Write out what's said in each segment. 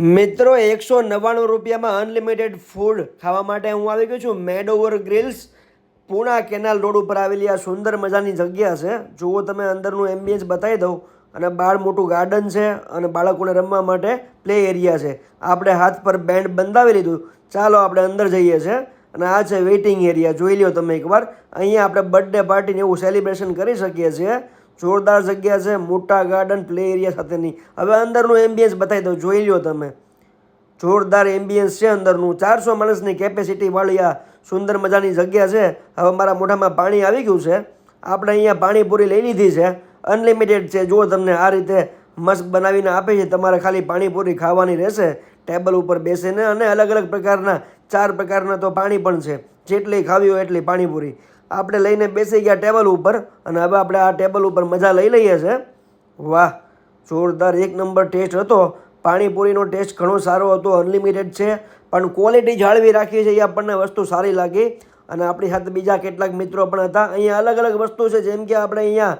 મિત્રો, એકસો નવ્વાણું રૂપિયામાં અનલિમિટેડ ફૂડ ખાવા માટે હું આવી ગયો છું mad over grills. Puna canal road ઉપર આવેલી આ સુંદર મજાની જગ્યા છે. જુઓ તમે, અંદરનું એમ્બિયન્સ બતાવી દઉં. અને બહાર મોટું ગાર્ડન છે અને બાળકોને રમવા માટે પ્લે એરિયા છે. આપણે હાથ પર બેન્ડ બંધાવી લીધું. ચાલો આપણે અંદર જઈએ છીએ અને આ છે વેઇટિંગ એરિયા જોઈ લો તમે એકવાર. અહીંયા આપણે બર્થડે પાર્ટીને એવું સેલિબ્રેશન કરી શકીએ છીએ. જોરદાર જગ્યા છે, મોટા ગાર્ડન પ્લે એરિયા સાથેની. હવે અંદરનું એમ્બિયન્સ બતાવી દઉં, જોઈ લો તમે. જોરદાર એમ્બિયન્સ છે અંદરનું. ચારસો માણસની કેપેસિટી વાળી આ સુંદર મજાની જગ્યા છે. હવે મારા મોઢામાં પાણી આવી ગયું છે. આપણે અહીંયા પાણીપુરી લઈ લીધી છે. અનલિમિટેડ છે. જો તમને આ રીતે મસ્ત બનાવીને આપે છે. તમારે ખાલી પાણીપુરી ખાવાની રહેશે. ટેબલ ઉપર બેસીને અને અલગ અલગ પ્રકારના, ચાર પ્રકારના તો પાણી પણ છે. જેટલી ખાવી હોય એટલી પાણીપુરી. આપણે લઈને બેસી ગયા ટેબલ ઉપર અને હવે આપણે આ ટેબલ ઉપર મજા લઈ લઈએ છે. વાહ, જોરદાર. એક નંબર ટેસ્ટ હતો. પાણીપુરીનો ટેસ્ટ ઘણો સારો હતો, અનલિમિટેડ છે, પણ ક્વોલિટી જાળવી રાખી છે એ આપણને વસ્તુ સારી લાગી. અને આપણી સાથે બીજા કેટલાક મિત્રો પણ હતા. અહીંયા અલગ અલગ વસ્તુ છે, જેમ કે આપણે અહીંયા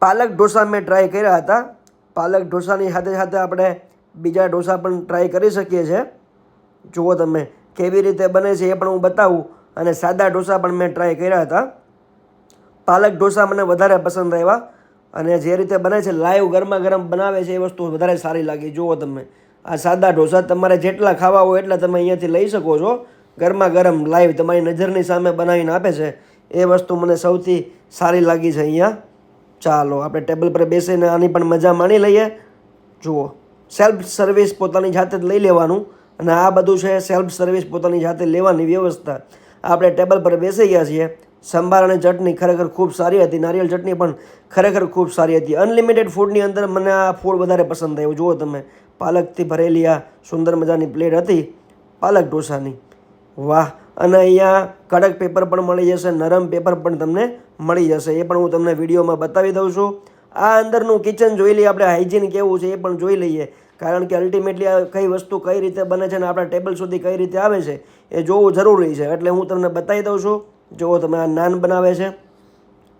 પાલક ઢોસા મેં ટ્રાય કર્યા હતા. પાલક ઢોસાની સાથે સાથે આપણે બીજા ઢોસા પણ ટ્રાય કરી શકીએ છીએ જુઓ તમે, કેવી રીતે બને છે એ પણ હું બતાવું. અને સાદા ઢોસા પણ મેં ટ્રાય કર્યા હતા. પાલક ઢોસા મને વધારે પસંદ આવ્યા. અને જે રીતે બને છે, લાઈવ ગરમા ગરમ બનાવે છે, એ વસ્તુ વધારે સારી લાગી. જુઓ તમે, આ સાદા ઢોસા તમારે જેટલા ખાવા હોય એટલા તમે અહીંયાથી લઈ શકો છો. ગરમા ગરમ લાઈવ તમારી નજરની સામે બનાવીને આપે છે. એ વસ્તુ મને સૌથી સારી લાગી છે અહીંયા. ચાલો, આપણે ટેબલ પર બેસીને આની પણ મજા માણી લઈએ. જુઓ સેલ્ફ સર્વિસ પોતાની જાતે જ લઈ લેવાનું. અને આ બધું છે સેલ્ફ સર્વિસ પોતાની જાતે લેવાની વ્યવસ્થા. આપણે ટેબલ પર બેસી ગયા છીએ. સંભાર અને ચટણી ખરેખર ખૂબ સારી હતી. નારિયેળ ચટણી પણ ખરેખર ખૂબ સારી હતી. અનલિમિટેડ ફૂડની અંદર મને આ ફૂડ વધારે પસંદ થયું જુઓ તમે, પાલકથી ભરેલી આ સુંદર મજાની પ્લેટ હતી, પાલક ઢોસાની. વાહ! અને અહીંયા કડક પેપર પણ મળી જશે, નરમ પેપર પણ તમને મળી જશે. એ પણ હું તમને વિડીયોમાં બતાવી દઉં છું. આ અંદરનું કિચન જોઈ લઈએ આપણે. હાઇજીન કેવું છે એ પણ જોઈ લઈએ. કારણ કે અલ્ટિમેટલી આ કઈ વસ્તુ કઈ રીતે બને છે અને આપણા ટેબલ સુધી કઈ રીતે આવે છે, એ જોવું જરૂરી છે. એટલે હું તમને બતાવી દઉં છું, જુઓ તમે આ નાન બનાવે છે,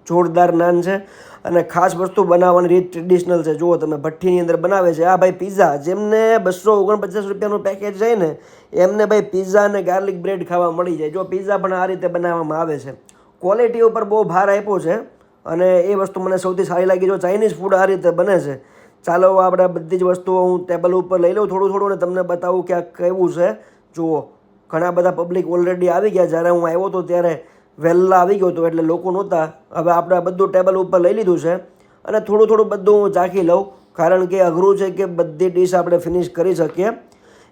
જોરદાર નાન છે અને ખાસ વસ્તુ બનાવવાની રીત ટ્રેડિશનલ છે. જુઓ તમે, ભઠ્ઠીની અંદર બનાવે છે. આ ભાઈ પિઝા જેમને બસો ઓગણપચાસ રૂપિયાનું પેકેજ છે ને, એમને ભાઈ પિઝા અને ગાર્લિક બ્રેડ ખાવા મળી જાય. જો પિઝા પણ આ રીતે બનાવવામાં આવે છે. ક્વોલિટી ઉપર બહુ ભાર આપ્યો છે અને એ વસ્તુ મને સૌથી સારી લાગી. જો ચાઇનીઝ ફૂડ આ રીતે બને છે ચાલો આપણે બધી જ વસ્તુઓ હું ટેબલ ઉપર લઈ લઉં થોડું થોડું અને તમને બતાવું કે આ કેવું છે. જુઓ, ઘણા બધા પબ્લિક ઓલરેડી આવી ગયા. જ્યારે હું આવ્યો હતો ત્યારે વહેલા આવી ગયો હતો એટલે લોકો નહોતા. હવે આપણે બધું ટેબલ ઉપર લઈ લીધું છે અને થોડું થોડું બધું હું ચાખી લઉં. કારણ કે અઘરું છે કે બધી ડીશ આપણે ફિનિશ કરી શકીએ.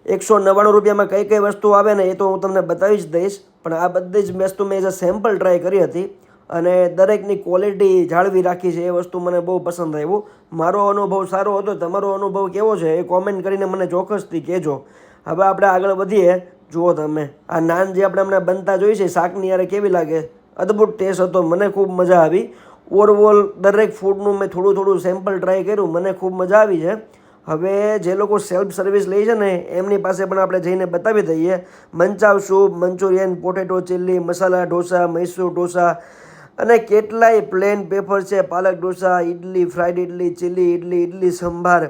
એકસો નવ્વાણું રૂપિયામાં કઈ કઈ વસ્તુ આવે ને એ તો હું તમને બતાવી જ દઈશ. પણ આ બધી જ વસ્તુ મેં એઝ અ સેમ્પલ ટ્રાય કરી હતી. અને દરેકની ક્વોલિટી જાળવી રાખી છે એ વસ્તુ મને બહુ પસંદ આવ્યું મારો અનુભવ સારો હતો, તમારો અનુભવ કેવો છે એ કોમેન્ટ કરીને મને ચોક્કસથી કહેજો. હવે આપણે આગળ વધીએ. જુઓ તમે, આ નાન જે આપણે હમણાં બનતા જોઈ છે, શાકની યારે કેવી લાગે? અદ્ભુત ટેસ્ટ હતો, મને ખૂબ મજા આવી. ઓવરઓલ દરેક ફૂડનું મેં થોડું થોડું સેમ્પલ ટ્રાય કર્યું, મને ખૂબ મજા આવી છે. હવે જે લોકો સેલ્ફ સર્વિસ લે છે ને, એમની પાસે પણ આપણે જઈને બતાવી દઈએ. Manchow soup manchurian potato chilli masala, dosa, Mysore dosa અને કેટલાય પ્લેન પેપર છે. Palak dosa idli fried idli chilli idli idli sambar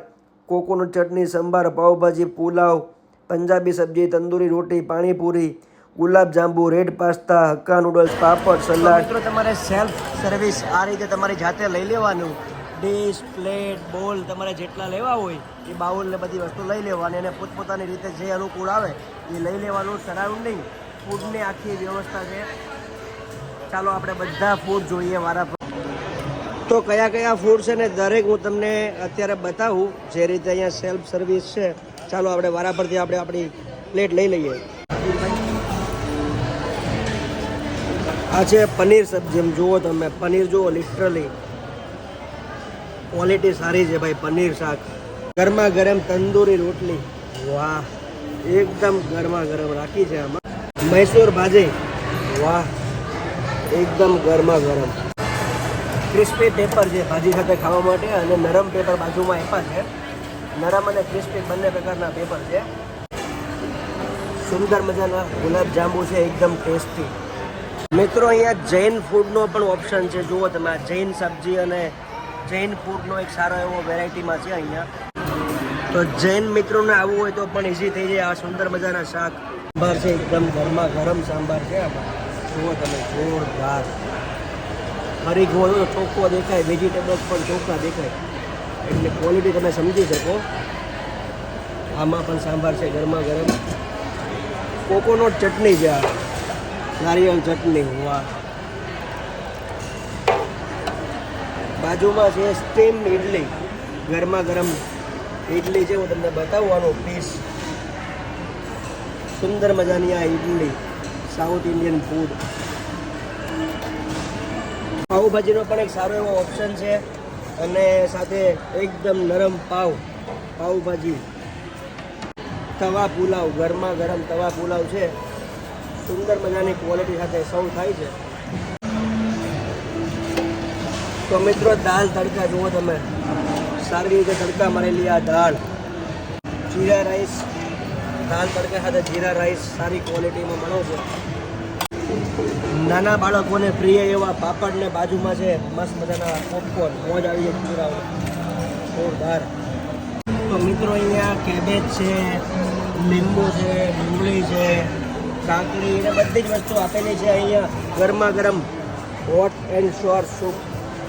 coconut chutney sambar pav bhaji pulao Punjabi sabzi tandoori રોટી panipuri gulab jamun red pasta hakka noodles papad salad. મિત્રો તમારે self service આ રીતે તમારી જાતે લઈ લેવાનું. Dish plate બોલ તમારે જેટલા લેવા હોય એ બાઉલ ને બધી વસ્તુ લઈ લેવાની અને પોતપોતાની રીતે જે અનુકૂળ આવે એ લઈ લેવાનું. સરાઉન્ડિંગ ફૂડની આખી વ્યવસ્થા છે. ચાલો આપણે બધા ફૂડ જોઈએ વારા તો. કયા કયા ફૂડ છે ને દરેક હું તમને અત્યારે બતાવું જે રીતે અહીંયા સેલ્ફ સર્વિસ છે. ચાલો આપણે વારા પરથી આપણે આપણી પ્લેટ લઈ લઈએ. આ છે પનીર સબ્જી. એમ જુઓ તમે, પનીર જુઓ લિટરલી ક્વોલિટી સારી છે ભાઈ, પનીર શાક. ગરમા ગરમ તંદૂરી રોટલી. વાહ, એકદમ ગરમા ગરમ રાખી છે આમાં. મૈસૂર ભાજી. વાહ. એકદમ ગરમા ગરમ. ક્રિસ્પી પેપર છે ભાજી સાથે ખાવા માટે અને નરમ પેપર બાજુમાં આપ્યા છે. નરમ અને ક્રિસ્પી બંને પ્રકારના પેપર છે. સુંદર મજાના ગુલાબ જાંબુ છે, એકદમ ટેસ્ટી. મિત્રો, અહીંયા જૈન ફૂડનો પણ ઓપ્શન છે. જુઓ તમે, આ જૈન સબ્જી અને જૈન ફૂડનો એક સારો એવો વેરાયટીમાં છે અહીંયા. તો જૈન મિત્રોને આવવું હોય તો પણ ઇઝી થઈ જાય. આ સુંદર મજાના શાક, સાંભાર છે, એકદમ ગરમા ગરમ સાંભાર છે આમાં. જુઓ તમે, જોરદાર. ફરી જુઓ તો ચોખ્ખો દેખાય વેજીટેબલ્સ પણ ચોખ્ખા દેખાય. એટલે ક્વોલિટી તમે સમજી શકો. આમાં પણ સાંભાર છે ગરમા ગરમ કોકોનટ ચટણી છે આ. નારિયેળ ચટણી, વાહ. બાજુમાં છે સ્ટીમ ઇડલી ગરમા ગરમ ઇડલી છે, હું તમને બતાવવાનો પીસ સુંદર મજાની આ ઇડલી સાઉથ ઇન્ડિયન ફૂડ પાઉંભાજીનો પણ એક સારો એવો ઓપ્શન છે અને સાથે એકદમ નરમ પાવ, પાઉંભાજી. તવા પુલાવ, ગરમા ગરમ તવા પુલાવ છે. સુંદર મજાની ક્વોલિટી સાથે સૌ થાય છે. તો મિત્રો દાલ તડકા જુઓ તમે. સારી રીતે તડકા મારેલી આ દાળ. જીરા રાઈસ દાલ તડકા સાથે જીરા રાઈસ સારી ક્વોલિટીમાં મળો નાના બાળકોને પ્રિય એવા પાપડ ને બાજુમાં છે. મસ્ત મજાના પોપકોર્ન મોજ આવી જાય ચૂરાઓ જોરદાર. તો મિત્રો અહીંયા કેબેજ છે, લીંબુ છે, ડુંગળી છે, કાકડી ને બધી જ વસ્તુ આપેલી છે અહીંયા ગરમા ગરમ. હોટ એન્ડ શ્યોર સૂપ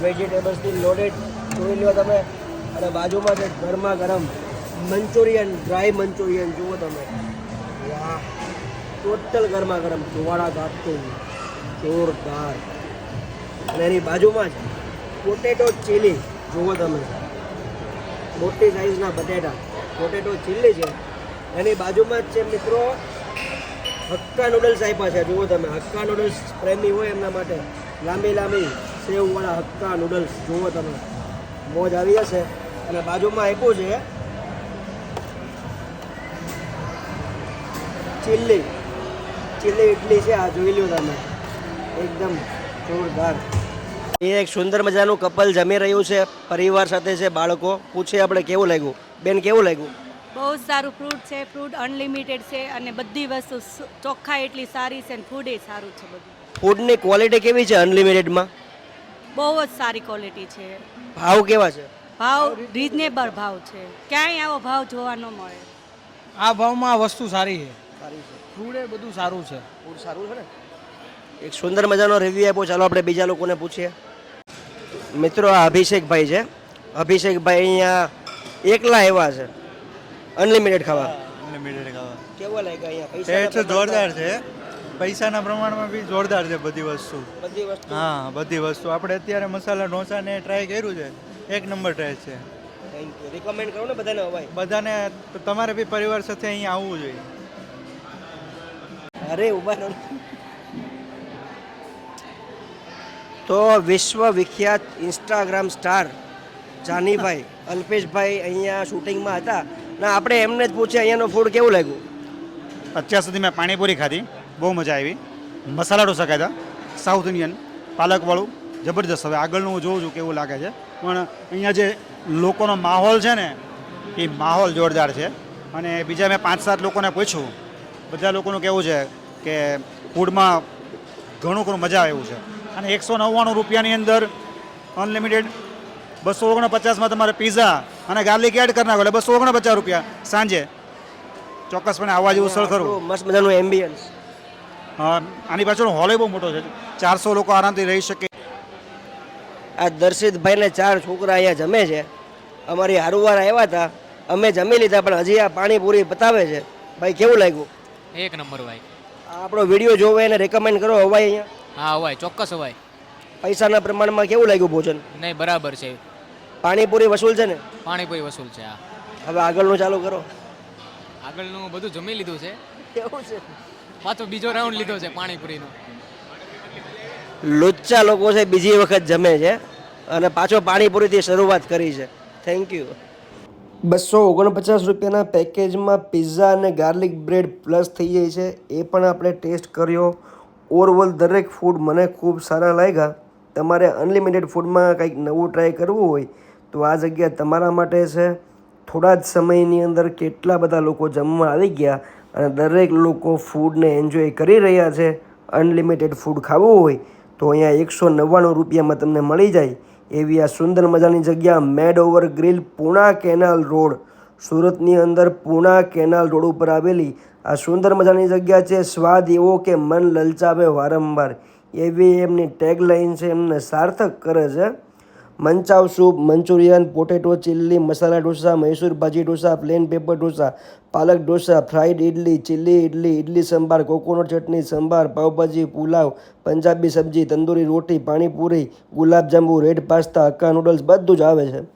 વેજીટેબલ્સથી લોડેડ જોઈ લો તમે. અને બાજુમાં છે ગરમા ગરમ. મંચુરિયન, ડ્રાય મંચુરિયન જુઓ તમે. વાહ, ટોટલ ગરમા ગરમ ધોવાળા ગાતું. જોરદાર. અને એની બાજુમાં જ પોટેટો ચીલી જુઓ તમે. મોટી સાઈઝના બટેટા. પોટેટો ચીલી છે. એની બાજુમાં જ છે મિત્રો, હક્કા નૂડલ્સ આપ્યા છે, જુઓ તમે. હક્કા નૂડલ્સ પ્રેમી હોય એમના માટે. લાંબી લાંબી સેવવાળા હક્કા નૂડલ્સ જુઓ તમે. મોજ આવી જશે. અને બાજુમાં આપ્યું છે ચીલી ચીલી ઇડલી છે આ જોઈ લો તમે. એકદમ જોરદાર. એ એક સુંદર મજાનું કપલ જમી રહ્યું છે પરિવાર સાથે છે બાળકો. પૂછે આપણે કેવું લાગ્યું? બેન કેવું લાગ્યું? બહુ જ સારું ફ્રૂટ છે ફ્રૂટ અનલિમિટેડ છે અને બધી વસ્તુ ચોખ્ખા એટલી સારી છે અને ફૂડ એ સારું છે બધું. ફૂડની ક્વોલિટી કેવી છે અનલિમિટેડમાં? બહુ જ સારી ક્વોલિટી છે. ભાવ કેવા છે? ભાવ રિઝનેબલ ભાવ છે. ક્યાંય આવો ભાવ જોવા ન મળે. આ ભાવમાં આ વસ્તુ સારી છે. સારી છે. ફૂડ એ બધું સારું છે. ફૂડ સારું છે ને? એક સુંદર મજાનો રિવ્યુ આપ્યો. ચાલો આપણે બીજા લોકોને પૂછીએ. મિત્રો આ અભિષેકભાઈ છે. અભિષેકભાઈ અહીંયા એકલા એવા છે. અનલિમિટેડ ખાવા. અનલિમિટેડ ખાવા. કેવા લાગ્યા અહીંયા? પૈસા જોરદાર છે. પૈસાના પ્રમાણમાં બી જોરદાર છે બધી વસ્તુ. બધી વસ્તુ? હા બધી વસ્તુ. આપણે અત્યારે મસાલા ઢોસાને ટ્રાય કર્યું છે. એક નંબર ટ્રાય છે. થેન્ક યુ રિકમેન્ડ કરો ને બધાને બધાને તમારે બી પરિવાર સાથે અહીંયા આવવું જોઈએ. અરે, ઊભા રહો. તો વિશ્વ વિખ્યાત ઇન્સ્ટાગ્રામ સ્ટાર જાનીભાઈ, અલ્પેશભાઈ અહીંયા શૂટિંગમાં હતા. ના, આપણે એમને જ પૂછ્યા અહીંયાનું ફૂડ કેવું લાગ્યું? અત્યાર સુધી મેં પાણીપુરી ખાધી. બહુ મજા આવી. મસાલા ઢોસા ખાધા સાઉથ ઇન્ડિયન પાલકવાળું, જબરજસ્ત. હવે આગળનું હું જોઉં છું કેવું લાગે છે. પણ અહીંયા જે લોકોનો માહોલ છે ને, એ માહોલ જોરદાર છે. અને બીજા મેં પાંચ સાત લોકોને પૂછ્યું. બધા લોકોનું કેવું છે કે ફૂડમાં ઘણું ઘણું મજા આવે એવું છે. અને એકસો નવ્વાણું રૂપિયાની અંદર અનલિમિટેડ બસો ઓગણપચાસમાં તમારે પીઝા અને ગાર્લિક એડ કરી નાખો એટલે બસો ઓગણપચાસ રૂપિયા સાંજે. ચોક્કસપણે આવવા જેવું સ્થળ ખરું. મસ્ત મજાનું એમ્બિયન્સ હા આની પાછળ હોલે બહુ મોટો છે. ચારસો લોકો આરામથી રહી શકે. આ દર્શિતભાઈને ચાર છોકરા અહીંયા જમે છે. અમારી હારુવાર આવ્યા હતા. અમે જમી લીધા પણ હજી આ પાણીપુરી બતાવે છે. ભાઈ કેવું લાગ્યું? એક નંબર ભાઈ. આપણો વીડિયો જોવે એને રેકમેન્ડ કરો અવાય અહીંયા. હા અવાય ચોક્કસ અવાય પૈસાના પ્રમાણમાં કેવું લાગ્યું ભોજન? નહીં બરાબર છે. પાણીપુરી વસૂલ છે ને? પાણીપુરી વસૂલ છે હા. હવે આગળનું ચાલુ કરો. આગળનું બધું જમી લીધું છે. કેવું છે? પાછો બીજો રાઉન્ડ લીધો છે પાણીપુરીનો. લુચ્ચા લોકો છે બીજી વખત જમે છે. અને પાછો પાણીપુરીથી શરૂઆત કરી છે. થેન્ક યુ બસો ઓગણપચાસ રૂપિયાના પેકેજમાં પિઝા અને ગાર્લિક બ્રેડ પ્લસ થઈ જાય છે. એ પણ આપણે ટેસ્ટ કર્યો. ઓવરઓલ દરેક ફૂડ મને ખૂબ સારા લાગ્યા. તમારે અનલિમિટેડ ફૂડમાં કંઈક નવું ટ્રાય કરવું હોય તો આ જગ્યા તમારા માટે છે. થોડા જ સમયની અંદર કેટલા બધા લોકો જમવા આવી ગયા અને દરેક લોકો ફૂડને એન્જોય કરી રહ્યા છે. અનલિમિટેડ ફૂડ ખાવું હોય તો અહીંયા એકસો નવ્વાણું રૂપિયામાં તમને મળી જાય. એવી આ સુંદર મજાની જગ્યા mad over grill Puna canal road. સુરતની અંદર પૂણા કેનાલ રોડ ઉપર આવેલી આ સુંદર મજાની જગ્યા છે. સ્વાદ એવો કે મન લલચાવે વારંવાર. એવી એમની ટેગલાઇન છે, એમને સાર્થક કરે છે. Manchow soup, Manchurian, potato chilli masala dosa, Mysore bhaji dosa, plain paper dosa, પાલક dosa, fried idli, chilli idli idli sambar, coconut chutney, sambar, pav bhaji, pulao, Punjabi સબ્જી, તંદૂરી રોટી, panipuri, gulab jamun, red pasta, hakka noodles, બધું જ આવે છે.